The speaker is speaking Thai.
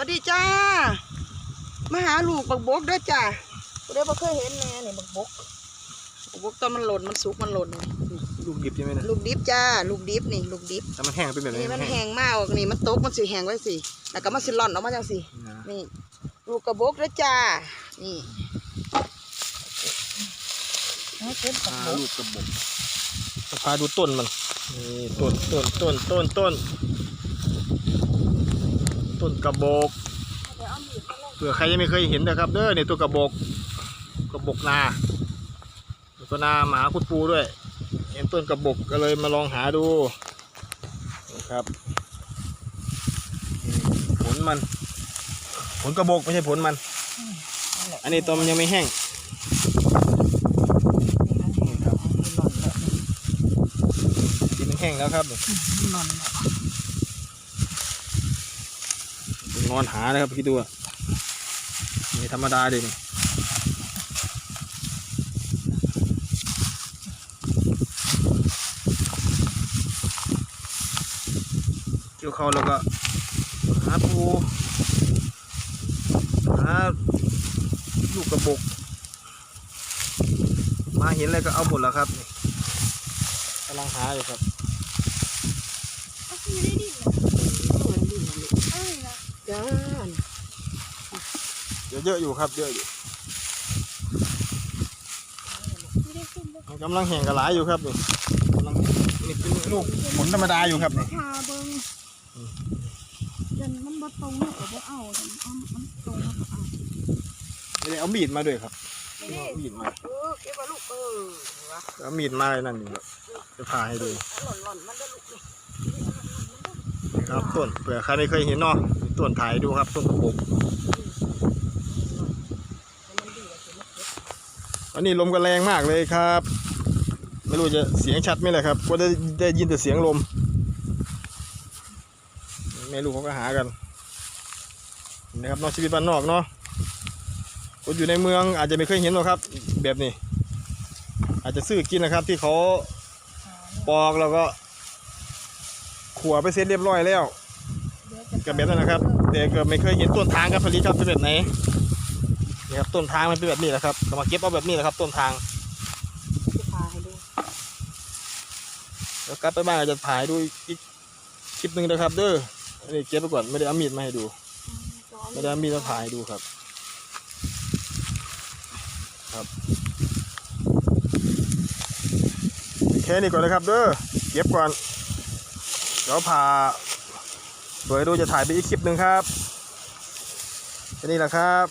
วัสดีจ้า มาหาลูกบักบกเด้วยจ้ากูได้บ่เคยเห็นแน่นี่บักบกบักบกตอนมันหล่นมันสุกมันหล่นนี่ลูกดิบใช่ไหมนะลูกดิบจ้า ลูกดิบนี่ ลูกดิบแต่มันแห้งเป็นแบบนี้นี่มันแห้งมากออกนี่มันตกมันสิแห้งไว้สิแล้วก็มันสิหล่อนออกมาจังสินะนี่ลูกกระบกเด้วยจ้านี่เอาเก็บบักพาบกลูกกระบอกพาดูต้นมันนี่ต้นต้นต้นต้นต้น ต้นกระบอกเผื่อใครยังไม่เคยเห็นนะครับเด้อเนี่ยตัวกระบอกกระบอกนาแล้วนาหมาคุณปูด้วย เห็นต้นกระบอกก็เลยมาลองหาดูนะครับผลมัน ผลกระบอกไม่ใช่ผลมัน อันนี้ตอนมันยังไม่แห้งนี่มันแห้งแล้วมันหล่อนแล้วนี่ดินมันแห้งแล้วครับมันหล่อนแล้ว นอนหานะครับพี่ดูอะไม่ธรรมดาเลยเกี่ยวเขาแล้วก็หาปูหาลูกกระบอกมาเห็นอะไรก็เอาหมดแล้วครับกำลังหาอยู่ครับ จ้าเยอะเยอะอยู่ครับเยอะอยู่ไม่ได้ขึ้นเลยมันกำลังแห่งกระหลายอยู่ครับนี่กำลังนี่เป็นลูกผลธรรมดาอยู่ครับนี่ทาเบิ้งจนมันบ่ตรงเนี่ยก็บ่เอาจนเอามันตรงแล้วก็เอาไม่ได้เอามีดมาด้วยครับไม่ได้เอามีดมาเออเก็บมาลูกเออวะเอามีดมาเลยนั่นนี่ครับจะพาให้ดูหล่อนหล่อนมันได้ลูกนี่นะ ครับต้นเผื่อใครไม่เคยเห็นเนาะต้นถ่ายดูครับต้นกระบอกอันเก็บอันนี้ลมก็แรงมากเลยครับ ไม่รู้จะเสียงชัดไหมเลยครับก็ได้ได้ยินแต่เสียงลม ไม่รู้เขาก็หากันนะครับนอกชีวิตบ้านนอกเนาะคนอยู่ในเมืองอาจจะไม่เคยเห็นหรอกครับ แบบนี้ อาจจะซื้อกินนะครับ ที่เขาปอกแล้วก็ ขัวไปเสร็จเรียบร้อยแล้วกับแบบนั้นนะครับ แต่ก็ไม่เคยเห็นต้นทางครับผลิตครับเป็นแบบไหนนี่ครับต้นทางมันเป็นแบบนี้แหละครับก็มาเก็บเอาแบบนี้แหละครับ ต้นทางจะพาให้ดูแล้วกลับไปบ้านอาจจะถ่ายดูอีกคลิปหนึ่งนะครับ เด้ออันนี้เก็บไปก่อนไม่ได้เอามีดมาให้ดู ไม่ได้เอามีดมาถ่ายดูครับ ครับแค่นี้ก่อนนะครับ เด้อเก็บก่อน ดี๋ยวพาสวยดูจะถ่ายไปอีกคลิปหนึ่งครับนี่แหละครับ